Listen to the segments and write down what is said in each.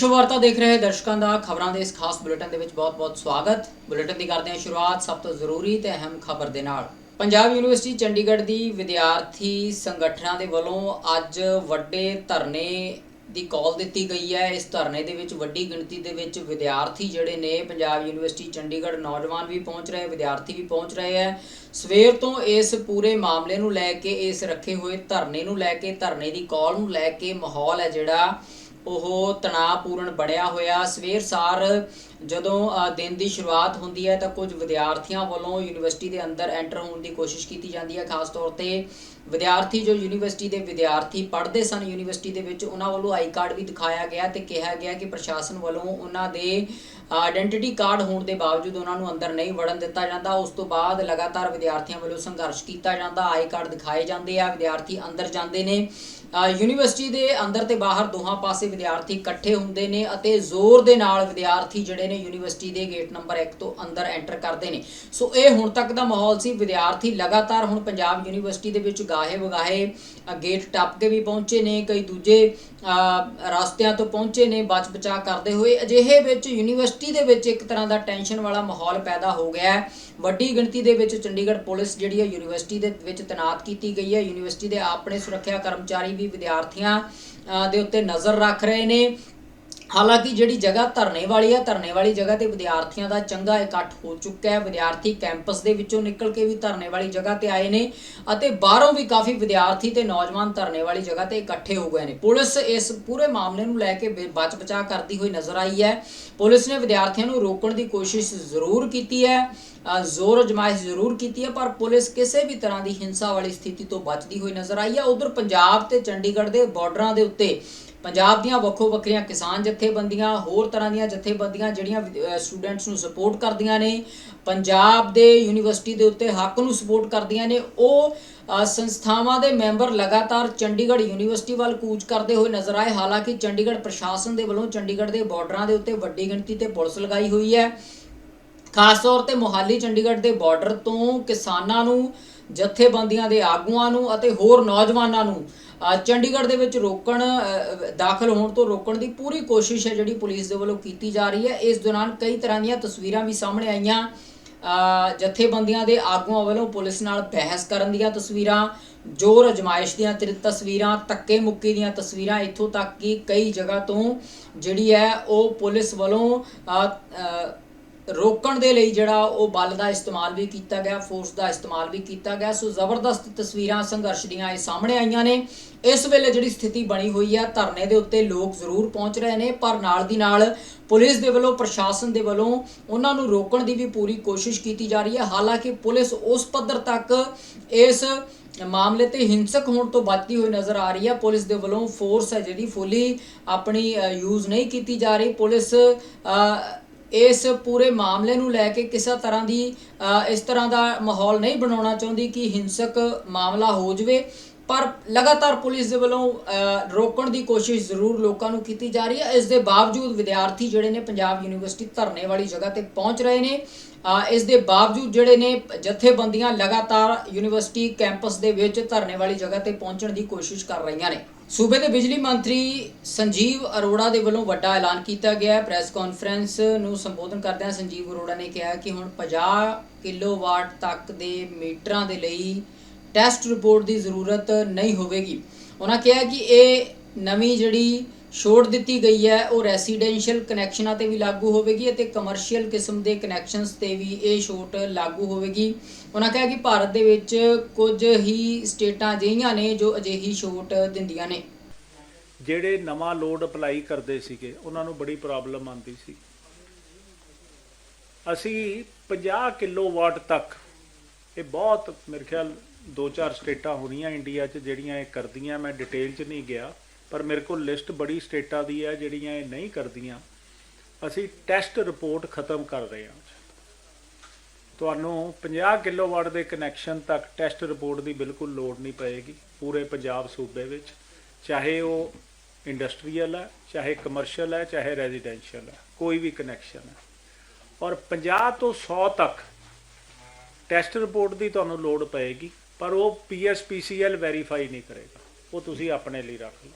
ਵਿਸ਼ਵ ਵਾਰਤਾ ਦੇਖ ਰਹੇ ਦਰਸ਼ਕਾਂ ਦਾ ਖਬਰਾਂ ਦੇ ਇਸ ਖਾਸ ਬੁਲੇਟਿਨ ਦੇ ਵਿੱਚ ਬਹੁਤ-ਬਹੁਤ ਸਵਾਗਤ। ਬੁਲੇਟਿਨ ਦੀ ਕਰਦੇ ਹਾਂ ਸ਼ੁਰੂਆਤ ਸਭ ਤੋਂ ਜ਼ਰੂਰੀ ਤੇ ਅਹਿਮ ਖਬਰ ਦੇ ਨਾਲ। ਪੰਜਾਬ ਯੂਨੀਵਰਸਿਟੀ ਚੰਡੀਗੜ੍ਹ ਦੀ ਵਿਦਿਆਰਥੀ ਸੰਗਠਨਾਂ ਦੇ ਵੱਲੋਂ ਅੱਜ ਵੱਡੇ ਧਰਨੇ ਦੀ ਕਾਲ ਦਿੱਤੀ ਗਈ ਹੈ। ਇਸ ਧਰਨੇ ਦੇ ਵਿੱਚ ਵੱਡੀ ਗਿਣਤੀ ਦੇ ਵਿੱਚ ਵਿਦਿਆਰਥੀ ਜਿਹੜੇ ਨੇ ਪੰਜਾਬ ਯੂਨੀਵਰਸਿਟੀ ਚੰਡੀਗੜ੍ਹ ਨੌਜਵਾਨ ਵੀ ਪਹੁੰਚ ਰਹੇ, ਵਿਦਿਆਰਥੀ ਵੀ ਪਹੁੰਚ ਰਹੇ ਹੈ। ਸਵੇਰ ਤੋਂ ਇਸ ਪੂਰੇ ਮਾਮਲੇ ਨੂੰ ਲੈ ਕੇ, ਇਸ ਰੱਖੇ ਹੋਏ ਧਰਨੇ ਨੂੰ ਲੈ ਕੇ, ਧਰਨੇ ਦੀ ਕਾਲ ਨੂੰ ਲੈ ਕੇ ਮਾਹੌਲ ਹੈ ਜਿਹੜਾ ਉਹ ਤਣਾਅਪੂਰਨ ਬਣਿਆ ਹੋਇਆ। ਸਵੇਰ ਸਾਰ ਜਦੋਂ ਦਿਨ ਦੀ ਸ਼ੁਰੂਆਤ ਹੁੰਦੀ ਹੈ ਤਾਂ ਕੁਝ ਵਿਦਿਆਰਥੀਆਂ ਵੱਲੋਂ ਯੂਨੀਵਰਸਿਟੀ ਦੇ ਅੰਦਰ ਐਂਟਰ ਹੋਣ ਦੀ ਕੋਸ਼ਿਸ਼ ਕੀਤੀ ਜਾਂਦੀ ਹੈ। ਖਾਸ ਤੌਰ ਤੇ ਵਿਦਿਆਰਥੀ ਜੋ ਯੂਨੀਵਰਸਿਟੀ ਦੇ ਵਿਦਿਆਰਥੀ ਪੜ੍ਹਦੇ ਸਨ ਯੂਨੀਵਰਸਿਟੀ ਦੇ ਵਿੱਚ, ਉਹਨਾਂ ਵੱਲੋਂ ਆਈ ਕਾਰਡ ਵੀ ਦਿਖਾਇਆ ਗਿਆ ਤੇ ਕਿਹਾ ਗਿਆ ਕਿ ਪ੍ਰਸ਼ਾਸਨ ਵੱਲੋਂ ਉਹਨਾਂ ਦੇ ਆਇਡੈਂਟੀਟੀ ਕਾਰਡ ਹੋਣ ਦੇ ਬਾਵਜੂਦ ਉਹਨਾਂ ਨੂੰ ਅੰਦਰ ਨਹੀਂ ਵੜਨ ਦਿੱਤਾ ਜਾਂਦਾ। ਉਸ ਤੋਂ ਬਾਅਦ ਲਗਾਤਾਰ ਵਿਦਿਆਰਥੀਆਂ ਵੱਲੋਂ ਸੰਘਰਸ਼ ਕੀਤਾ ਜਾਂਦਾ। ਆਈ ਕਾਰਡ ਦਿਖਾਏ ਜਾਂਦੇ ਆ। ਵਿਦਿਆਰਥੀ ਅੰਦਰ ਜਾਂਦੇ ਨੇ। ਯੂਨੀਵਰਸਿਟੀ ਦੇ ਅੰਦਰ ਤੇ ਬਾਹਰ ਦੋਹਾਂ ਪਾਸੇ ਵਿਦਿਆਰਥੀ ਇਕੱਠੇ ਹੁੰਦੇ ਨੇ ਅਤੇ ਜ਼ੋਰ ਦੇ ਨਾਲ ਵਿਦਿਆਰਥੀ ਜਿਹੜੇ ਨੇ ਯੂਨੀਵਰਸਿਟੀ ਦੇ ਗੇਟ ਨੰਬਰ 1 ਤੋਂ ਅੰਦਰ ਐਂਟਰ ਕਰਦੇ ਨੇ। ਸੋ ਇਹ ਹੁਣ ਤੱਕ ਦਾ ਮਾਹੌਲ ਸੀ। ਵਿਦਿਆਰਥੀ ਲਗਾਤਾਰ ਹੁਣ ਪੰਜਾਬ ਯੂਨੀਵਰਸਿਟੀ ਦੇ ਵਿੱਚ ਗਾਹੇ ਵਗਾਹੇ ਗੇਟ ਟੱਪ ਕੇ ਵੀ ਪਹੁੰਚੇ ਨੇ, ਕਈ ਦੂਜੇ ਰਸਤਿਆਂ ਤੋਂ ਪਹੁੰਚੇ ਨੇ ਬਚ ਬਚਾ ਕਰਦੇ ਹੋਏ। ਅਜਿਹੇ ਵਿੱਚ ਯੂਨੀਵਰਸਿਟੀ ਦੇ ਵਿੱਚ ਇੱਕ ਤਰ੍ਹਾਂ ਦਾ ਟੈਨਸ਼ਨ ਵਾਲਾ ਮਾਹੌਲ ਪੈਦਾ ਹੋ ਗਿਆ ਹੈ। ਵੱਡੀ ਗਿਣਤੀ ਦੇ ਵਿੱਚ ਚੰਡੀਗੜ੍ਹ ਪੁਲਿਸ ਜਿਹੜੀ ਹੈ ਯੂਨੀਵਰਸਿਟੀ ਦੇ ਵਿੱਚ ਤੈਨਾਤ ਕੀਤੀ ਗਈ ਹੈ। ਯੂਨੀਵਰਸਿਟੀ ਦੇ ਆਪਣੇ ਸੁਰੱਖਿਆ ਕਰਮਚਾਰੀ ਵੀ ਵਿਦਿਆਰਥੀਆਂ ਦੇ ਉੱਤੇ ਨਜ਼ਰ ਰੱਖ ਰਹੇ ਨੇ। ਹਾਲਾਂਕਿ ਜਿਹੜੀ ਜਗ੍ਹਾ ਧਰਨੇ ਵਾਲੀ ਹੈ ਧਰਨੇ ਵਾਲੀ ਜਗ੍ਹਾ ਤੇ ਵਿਦਿਆਰਥੀਆਂ ਦਾ ਚੰਗਾ ਇਕੱਠ ਹੋ ਚੁੱਕਾ ਹੈ। ਵਿਦਿਆਰਥੀ ਕੈਂਪਸ ਦੇ ਵਿੱਚੋਂ ਨਿਕਲ ਕੇ ਵੀ ਧਰਨੇ ਵਾਲੀ ਜਗ੍ਹਾ ਤੇ ਆਏ ਨੇ ਅਤੇ ਬਾਹਰੋਂ ਵੀ ਕਾਫੀ ਵਿਦਿਆਰਥੀ ਤੇ ਨੌਜਵਾਨ ਧਰਨੇ ਵਾਲੀ ਜਗ੍ਹਾ ਤੇ ਇਕੱਠੇ ਹੋ ਗਏ ਨੇ। ਪੁਲਿਸ ਇਸ ਪੂਰੇ ਮਾਮਲੇ ਨੂੰ ਲੈ ਕੇ ਬੇ- ਬਚ ਬਚਾ ਕਰਦੀ ਹੋਈ ਨਜ਼ਰ ਆਈ ਹੈ। ਪੁਲਿਸ ਨੇ ਵਿਦਿਆਰਥੀਆਂ ਨੂੰ ਰੋਕਣ ਦੀ ਕੋਸ਼ਿਸ਼ ਜ਼ਰੂਰ ਕੀਤੀ ਹੈ ਜ਼ੋਰ ਅਜਮਾਇਸ਼ ਜ਼ਰੂਰ ਕੀਤੀ ਹੈ, ਪਰ ਪੁਲਿਸ ਕਿਸੇ ਵੀ ਤਰ੍ਹਾਂ ਦੀ ਹਿੰਸਾ ਵਾਲੀ ਸਥਿਤੀ ਤੋਂ ਬਚਦੀ ਹੋਈ ਨਜ਼ਰ ਆਈ ਹੈ। ਉਧਰ ਪੰਜਾਬ ਤੇ ਚੰਡੀਗੜ੍ਹ ਦੇ ਬਾਰਡਰਾਂ ਦੇ ਉੱਤੇ ਪੰਜਾਬ ਦੀਆਂ ਵੱਖੋ ਵੱਖਰੀਆਂ ਕਿਸਾਨ ਜਥੇਬੰਦੀਆਂ, ਹੋਰ ਤਰ੍ਹਾਂ ਦੀਆਂ ਜਥੇਬੰਦੀਆਂ ਜਿਹੜੀਆਂ ਸਟੂਡੈਂਟਸ ਨੂੰ ਸਪੋਰਟ ਕਰਦੀਆਂ ਨੇ, ਪੰਜਾਬ ਦੇ ਯੂਨੀਵਰਸਿਟੀ ਦੇ ਉੱਤੇ ਹੱਕ ਨੂੰ ਸਪੋਰਟ ਕਰਦੀਆਂ ਨੇ, ਉਹ ਸੰਸਥਾਵਾਂ ਦੇ ਮੈਂਬਰ ਲਗਾਤਾਰ ਚੰਡੀਗੜ੍ਹ ਯੂਨੀਵਰਸਿਟੀ ਵੱਲ ਕੂਚ ਕਰਦੇ ਹੋਏ ਨਜ਼ਰ ਆਏ। ਹਾਲਾਂਕਿ ਚੰਡੀਗੜ੍ਹ ਪ੍ਰਸ਼ਾਸਨ ਦੇ ਵੱਲੋਂ ਚੰਡੀਗੜ੍ਹ ਦੇ ਬਾਰਡਰਾਂ ਦੇ ਉੱਤੇ ਵੱਡੀ ਗਿਣਤੀ ਤੇ ਪੁਲਿਸ ਲਗਾਈ ਹੋਈ ਹੈ। ਖਾਸ ਤੌਰ ਤੇ ਮੋਹਾਲੀ ਚੰਡੀਗੜ੍ਹ ਦੇ ਬਾਰਡਰ ਤੋਂ ਕਿਸਾਨਾਂ ਨੂੰ, ਜਥੇਬੰਦੀਆਂ ਦੇ ਆਗੂਆਂ ਨੂੰ ਅਤੇ ਹੋਰ ਨੌਜਵਾਨਾਂ ਨੂੰ ਚੰਡੀਗੜ੍ਹ ਦੇ ਵਿੱਚ ਰੋਕਣ ਦਾਖਲ ਹੋਣ ਤੋਂ ਰੋਕਣ ਦੀ ਪੂਰੀ ਕੋਸ਼ਿਸ਼ ਹੈ ਜਿਹੜੀ ਪੁਲਿਸ ਦੇ ਵੱਲੋਂ ਕੀਤੀ ਜਾ ਰਹੀ ਹੈ। ਇਸ ਦੌਰਾਨ ਕਈ ਤਰ੍ਹਾਂ ਦੀਆਂ ਤਸਵੀਰਾਂ ਵੀ ਸਾਹਮਣੇ ਆਈਆਂ। ਜਥੇਬੰਦੀਆਂ ਦੇ ਆਗੂਆਂ ਵੱਲੋਂ ਪੁਲਿਸ ਨਾਲ ਬਹਿਸ ਕਰਨ ਦੀਆਂ ਤਸਵੀਰਾਂ, ਜ਼ੋਰ ਅਜਮਾਇਸ਼ ਦੀਆਂ ਤਿਰ- ਤਸਵੀਰਾਂ, ਧੱਕੇ ਮੁੱਕੀ ਦੀਆਂ ਤਸਵੀਰਾਂ ਇੱਥੋਂ ਤੱਕ ਕਿ ਕਈ ਜਗ੍ਹਾ ਤੋਂ ਜਿਹੜੀ ਹੈ ਉਹ ਪੁਲਿਸ ਵੱਲੋਂ ਰੋਕਣ ਦੇ ਲਈ ਜਿਹੜਾ ਉਹ ਬਲ ਦਾ ਇਸਤੇਮਾਲ ਵੀ ਕੀਤਾ ਗਿਆ ਫੋਰਸ ਦਾ ਇਸਤੇਮਾਲ ਵੀ ਕੀਤਾ ਗਿਆ। ਸੋ ਜ਼ਬਰਦਸਤ ਤਸਵੀਰਾਂ, ਸੰਘਰਸ਼ ਦੀਆਂ ਇਹ ਸਾਹਮਣੇ ਆਈਆਂ ਨੇ। ਇਸ ਵੇਲੇ ਜਿਹੜੀ ਸਥਿਤੀ ਬਣੀ ਹੋਈ ਹੈ ਧਰਨੇ ਦੇ ਉੱਤੇ ਲੋਕ ਜ਼ਰੂਰ ਪਹੁੰਚ ਰਹੇ ਨੇ, ਪਰ ਨਾਲ ਦੀ ਨਾਲ ਪੁਲਿਸ ਦੇ ਵੱਲੋਂ, ਪ੍ਰਸ਼ਾਸਨ ਦੇ ਵੱਲੋਂ ਉਹਨਾਂ ਨੂੰ ਰੋਕਣ ਦੀ ਵੀ ਪੂਰੀ ਕੋਸ਼ਿਸ਼ ਕੀਤੀ ਜਾ ਰਹੀ ਹੈ। ਹਾਲਾਂਕਿ ਪੁਲਿਸ ਉਸ ਪੱਧਰ ਤੱਕ ਇਸ ਮਾਮਲੇ ਤੇ ਹਿੰਸਕ ਹੋਣ ਤੋਂ ਬਚਦੀ ਹੋਈ ਨਜ਼ਰ ਆ ਰਹੀ ਹੈ। ਪੁਲਿਸ ਦੇ ਵੱਲੋਂ ਫੋਰਸ ਹੈ ਜਿਹੜੀ, ਫੁੱਲੀ ਆਪਣੀ ਯੂਜ਼ ਨਹੀਂ ਕੀਤੀ ਜਾ ਰਹੀ। ਪੁਲਿਸ ਇਸ ਪੂਰੇ ਮਾਮਲੇ ਨੂੰ ਲੈ ਕੇ ਕਿਸੇ ਤਰ੍ਹਾਂ ਦੀ ਇਸ ਤਰ੍ਹਾਂ ਦਾ ਮਾਹੌਲ ਨਹੀਂ ਬਣਾਉਣਾ ਚਾਹੁੰਦੀ ਕਿ ਹਿੰਸਕ ਮਾਮਲਾ ਹੋ ਜਾਵੇ। ਪਰ ਲਗਾਤਾਰ ਪੁਲਿਸ ਦੇ ਵੱਲੋਂ ਰੋਕਣ ਦੀ ਕੋਸ਼ਿਸ਼ ਜ਼ਰੂਰ ਲੋਕਾਂ ਨੂੰ ਕੀਤੀ ਜਾ ਰਹੀ ਹੈ। ਇਸ ਦੇ ਬਾਵਜੂਦ ਵਿਦਿਆਰਥੀ ਜਿਹੜੇ ਨੇ ਪੰਜਾਬ ਯੂਨੀਵਰਸਿਟੀ ਧਰਨੇ ਵਾਲੀ ਜਗ੍ਹਾ ਤੇ ਪਹੁੰਚ ਰਹੇ ਨੇ। ਇਸ ਦੇ ਬਾਵਜੂਦ ਜਿਹੜੇ ਨੇ ਜਥੇਬੰਦੀਆਂ ਲਗਾਤਾਰ ਯੂਨੀਵਰਸਿਟੀ ਕੈਂਪਸ ਦੇ ਵਿੱਚ ਧਰਨੇ ਵਾਲੀ ਜਗ੍ਹਾ ਤੇ ਪਹੁੰਚਣ ਦੀ ਕੋਸ਼ਿਸ਼ ਕਰ ਰਹੀਆਂ ਨੇ। ਸੂਬੇ ਦੇ ਬਿਜਲੀ ਮੰਤਰੀ ਸੰਜੀਵ ਅਰੋੜਾ ਦੇ ਵੱਲੋਂ ਵੱਡਾ ਐਲਾਨ ਕੀਤਾ ਗਿਆ ਹੈ। ਪ੍ਰੈਸ ਕਾਨਫਰੰਸ ਨੂੰ ਸੰਬੋਧਨ ਕਰਦਿਆਂ ਸੰਜੀਵ ਅਰੋੜਾ ਨੇ ਕਿਹਾ ਕਿ ਹੁਣ 50 ਕਿਲੋਵਾਟ ਤੱਕ ਦੇ ਮੀਟਰਾਂ ਦੇ ਲਈ ਟੈਸਟ ਰਿਪੋਰਟ ਦੀ ਜ਼ਰੂਰਤ ਨਹੀਂ ਹੋਵੇਗੀ। ਉਹਨਾਂ ਕਿਹਾ ਕਿ ਇਹ ਨਵੀਂ ਜਿਹੜੀ ਛੋਟ ਦਿੱਤੀ ਗਈ ਹੈ। ਉਹ ਰੈਸੀਡੈਂਸ਼ੀਅਲ ਕਨੈਕਸ਼ਨਾਂ ਤੇ ਵੀ ਲਾਗੂ ਹੋਵੇਗੀ ਅਤੇ ਕਮਰਸ਼ੀਅਲ ਕਿਸਮ ਦੇ ਕਨੈਕਸ਼ਨਸ ਤੇ ਵੀ ਇਹ ਛੋਟ ਲਾਗੂ ਹੋਵੇਗੀ। ਉਹਨਾਂ ਕਿਹਾ ਕਿ ਭਾਰਤ ਦੇ ਵਿੱਚ ਕੁਝ ਹੀ ਸਟੇਟਾਂ ਅਜਿਹੀਆਂ ਨੇ ਜੋ ਅਜਿਹੀ ਛੋਟ ਦਿੰਦੀਆਂ ਨੇ। ਜਿਹੜੇ ਨਵਾਂ ਲੋਡ ਅਪਲਾਈ ਕਰਦੇ ਸੀਗੇ, ਉਹਨਾਂ ਨੂੰ ਬੜੀ ਪ੍ਰੋਬਲਮ ਆਉਂਦੀ ਸੀ। ਅਸੀਂ 50 ਕਿਲੋਵਾਟ ਤੱਕ, ਇਹ ਬਹੁਤ ਮੇਰੇ ਖਿਆਲ ਦੋ ਚਾਰ ਸਟੇਟਾਂ ਹੋਣੀਆਂ ਇੰਡੀਆ 'ਚ ਜਿਹੜੀਆਂ ਇਹ ਕਰਦੀਆਂ, ਮੈਂ ਡਿਟੇਲ 'ਚ ਨਹੀਂ ਗਿਆ। ਪਰ ਮੇਰੇ ਕੋਲ ਲਿਸਟ ਬੜੀ ਸਟੇਟਾਂ ਦੀ ਹੈ, ਜਿਹੜੀਆਂ ਇਹ ਨਹੀਂ ਕਰਦੀਆਂ। ਅਸੀਂ ਟੈਸਟ ਰਿਪੋਰਟ ਖਤਮ ਕਰ ਰਹੇ ਹਾਂ। ਤੁਹਾਨੂੰ 50 ਕਿਲੋਵਾਟ ਦੇ ਕਨੈਕਸ਼ਨ ਤੱਕ ਟੈਸਟ ਰਿਪੋਰਟ ਦੀ ਬਿਲਕੁਲ ਲੋੜ ਨਹੀਂ ਪਏਗੀ, ਪੂਰੇ ਪੰਜਾਬ ਸੂਬੇ ਵਿੱਚ। ਚਾਹੇ ਉਹ ਇੰਡਸਟਰੀਅਲ ਹੈ, ਚਾਹੇ ਕਮਰਸ਼ੀਅਲ ਹੈ, ਚਾਹੇ ਰੈਜ਼ੀਡੈਂਸ਼ੀਅਲ ਹੈ, ਕੋਈ ਵੀ ਕਨੈਕਸ਼ਨ ਹੈ। ਔਰ 50 ਤੋਂ 100 ਤੱਕ ਟੈਸਟ ਰਿਪੋਰਟ ਦੀ ਤੁਹਾਨੂੰ ਲੋੜ ਪਏਗੀ, ਪਰ ਉਹ ਪੀਐਸਪੀਸੀਐਲ ਵੈਰੀਫਾਈ ਨਹੀਂ ਕਰੇਗਾ। ਉਹ ਤੁਸੀਂ ਆਪਣੇ ਲਈ ਰੱਖ ਲਓ।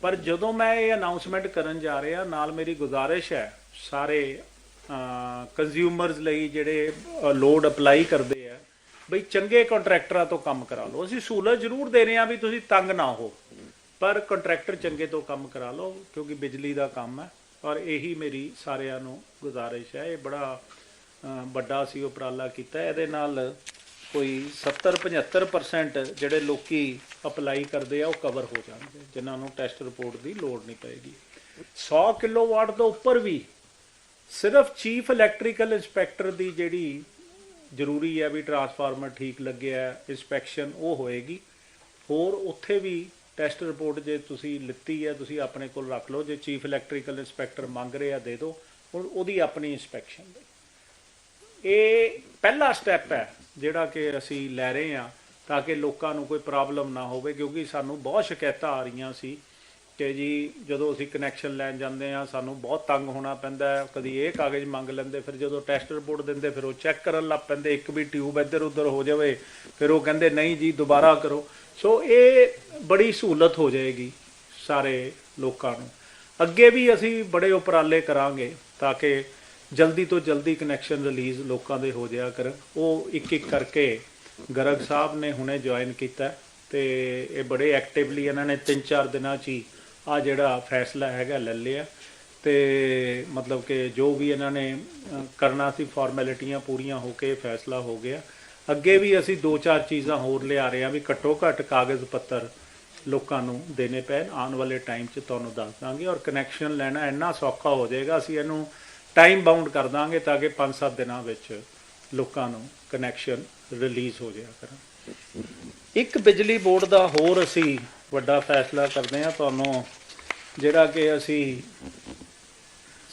ਪਰ ਜਦੋਂ ਮੈਂ ਇਹ ਅਨਾਉਂਸਮੈਂਟ ਕਰਨ ਜਾ ਰਿਹਾ, ਨਾਲ ਮੇਰੀ ਗੁਜ਼ਾਰਿਸ਼ ਹੈ, ਸਾਰੇ ਕੰਜ਼ਿਊਮਰਸ ਲਈ ਜਿਹੜੇ ਲੋਡ ਅਪਲਾਈ ਕਰਦੇ ਆ, ਬਈ ਚੰਗੇ ਕੰਟਰੈਕਟਰਾਂ ਤੋਂ ਕੰਮ ਕਰਾ ਲਓ। ਅਸੀਂ ਸਹੂਲਤ ਜ਼ਰੂਰ ਦੇ ਰਹੇ ਹਾਂ ਵੀ ਤੁਸੀਂ ਤੰਗ ਨਾ ਹੋ, ਪਰ ਕੰਟਰੈਕਟਰ ਚੰਗੇ ਤੋਂ ਕੰਮ ਕਰਾ ਲਓ, ਕਿਉਂਕਿ ਬਿਜਲੀ ਦਾ ਕੰਮ ਹੈ, ਔਰ ਇਹੀ ਮੇਰੀ ਸਾਰਿਆਂ ਨੂੰ ਗੁਜ਼ਾਰਿਸ਼ ਹੈ। ਇਹ ਬੜਾ ਵੱਡਾ ਸੀ ਉਪਰਾਲਾ ਕੀਤਾ। ਇਹਦੇ ਨਾਲ ਕੋਈ 70 75% ਜਿਹੜੇ ਲੋਕੀ ਅਪਲਾਈ ਕਰਦੇ ਆ, ਉਹ ਕਵਰ ਹੋ ਜਾਣਗੇ, ਜਿਨ੍ਹਾਂ ਨੂੰ ਟੈਸਟ ਰਿਪੋਰਟ ਦੀ ਲੋੜ ਨਹੀਂ ਪਏਗੀ। 100 ਕਿਲੋਵਾਟ ਤੋਂ ਉੱਪਰ ਵੀ ਸਿਰਫ ਚੀਫ ਇਲੈਕਟ੍ਰੀਕਲ ਇੰਸਪੈਕਟਰ ਦੀ ਜਿਹੜੀ ਜ਼ਰੂਰੀ ਹੈ ਵੀ ਟਰਾਂਸਫਾਰਮਰ ਠੀਕ ਲੱਗਿਆ ਹੈ ਇਨਸਪੈਕਸ਼ਨ ਉਹ ਹੋਏਗੀ। ਹੋਰ ਉੱਥੇ ਵੀ ਟੈਸਟ ਰਿਪੋਰਟ ਜੇ ਤੁਸੀਂ ਲਿੱਤੀ ਹੈ, ਤੁਸੀਂ ਆਪਣੇ ਕੋਲ ਰੱਖ ਲਓ, ਜੇ ਚੀਫ ਇਲੈਕਟ੍ਰੀਕਲ ਇੰਸਪੈਕਟਰ ਮੰਗ ਰਿਹਾ ਦੇ ਦਿਓ ਹੁਣ ਉਹਦੀ ਆਪਣੀ ਇਨਸਪੈਕਸ਼ਨ ਇਹ ਪਹਿਲਾ ਸਟੈਪ ਹੈ ਜਿਹੜਾ ਕਿ ਅਸੀਂ ਲੈ ਰਹੇ ਹਾਂ ਤਾਂ ਕਿ ਲੋਕਾਂ ਨੂੰ ਕੋਈ ਪ੍ਰੋਬਲਮ ਨਾ ਹੋਵੇ, ਕਿਉਂਕਿ ਸਾਨੂੰ ਬਹੁਤ ਸ਼ਿਕਾਇਤਾਂ ਆ ਰਹੀਆਂ ਸੀ ਕਿ ਜੀ ਜਦੋਂ ਅਸੀਂ ਕਨੈਕਸ਼ਨ ਲੈਣ ਜਾਂਦੇ ਆ ਸਾਨੂੰ ਬਹੁਤ ਤੰਗ ਹੋਣਾ ਪੈਂਦਾ ਹੈ। ਕਦੀ ਇਹ ਕਾਗਜ਼ ਮੰਗ ਲੈਂਦੇ, ਫਿਰ ਜਦੋਂ ਟੈਸਟ ਰਿਪੋਰਟ ਦਿੰਦੇ, ਫਿਰ ਉਹ ਚੈੱਕ ਕਰਨ ਲੱਗ ਪੈਂਦੇ, ਇੱਕ ਵੀ ਟਿਊਬ ਇੱਧਰ ਉੱਧਰ ਹੋ ਜਾਵੇ, ਫਿਰ ਉਹ ਕਹਿੰਦੇ, ਨਹੀਂ ਜੀ, ਦੁਬਾਰਾ ਕਰੋ। ਸੋ ਇਹ ਬੜੀ ਸਹੂਲਤ ਹੋ ਜਾਏਗੀ ਸਾਰੇ ਲੋਕਾਂ ਨੂੰ। ਅੱਗੇ ਵੀ ਅਸੀਂ ਬੜੇ ਉਪਰਾਲੇ ਕਰਾਂਗੇ ਤਾਂ ਕਿ ਜਲਦੀ ਤੋਂ ਜਲਦੀ ਕਨੈਕਸ਼ਨ ਰਿਲੀਜ਼ ਲੋਕਾਂ ਦੇ ਹੋ ਜਾਇਆ ਕਰ ਉਹ ਇੱਕ ਇੱਕ ਕਰਕੇ ਗਰਗ ਸਾਹਿਬ ਨੇ ਹੁਣੇ ਜੁਆਇਨ ਕੀਤਾ ਤੇ ਇਹ ਬੜੇ ਐਕਟਿਵਲੀ ਇਹਨਾਂ ਨੇ 3-4 ਦਿਨਾਂ 'ਚ ਹੀ ਆ ਜਿਹੜਾ ਫੈਸਲਾ ਹੈਗਾ ਲੈ ਲਿਆ। ਤੇ ਮਤਲਬ ਕਿ ਜੋ ਵੀ ਇਹਨਾਂ ਨੇ ਕਰਨਾ ਸੀ ਫਾਰਮੈਲਿਟੀਆਂ ਪੂਰੀਆਂ ਹੋ ਕੇ ਫੈਸਲਾ ਹੋ ਗਿਆ। ਅੱਗੇ ਵੀ ਅਸੀਂ ਦੋ ਚਾਰ ਚੀਜ਼ਾਂ ਹੋਰ ਲਿਆ ਰਹੇ ਹਾਂ ਵੀ ਘੱਟੋ ਘੱਟ ਕਾਗਜ਼ ਪੱਤਰ ਲੋਕਾਂ ਨੂੰ ਦੇਣੇ ਪੈਣ। ਆਉਣ ਵਾਲੇ ਟਾਈਮ 'ਚ ਤੁਹਾਨੂੰ ਦੱਸ ਦਾਂਗੇ ਔਰ ਕਨੈਕਸ਼ਨ ਲੈਣਾ ਇੰਨਾ ਸੌਖਾ ਹੋ ਜਾਏਗਾ। ਅਸੀਂ ਇਹਨੂੰ ਟਾਈਮ ਬਾਉਂਡ ਕਰ ਦਾਂਗੇ ਤਾਂ ਕਿ 5-7 ਦਿਨਾਂ ਵਿੱਚ ਲੋਕਾਂ ਨੂੰ ਕਨੈਕਸ਼ਨ ਰਿਲੀਜ਼ ਹੋ ਜਾਇਆ ਕਰਨ ਇੱਕ ਬਿਜਲੀ ਬੋਰਡ ਦਾ ਹੋਰ ਅਸੀਂ ਵੱਡਾ ਫੈਸਲਾ ਕਰਦੇ ਹਾਂ। ਤੁਹਾਨੂੰ ਜਿਹੜਾ ਕਿ ਅਸੀਂ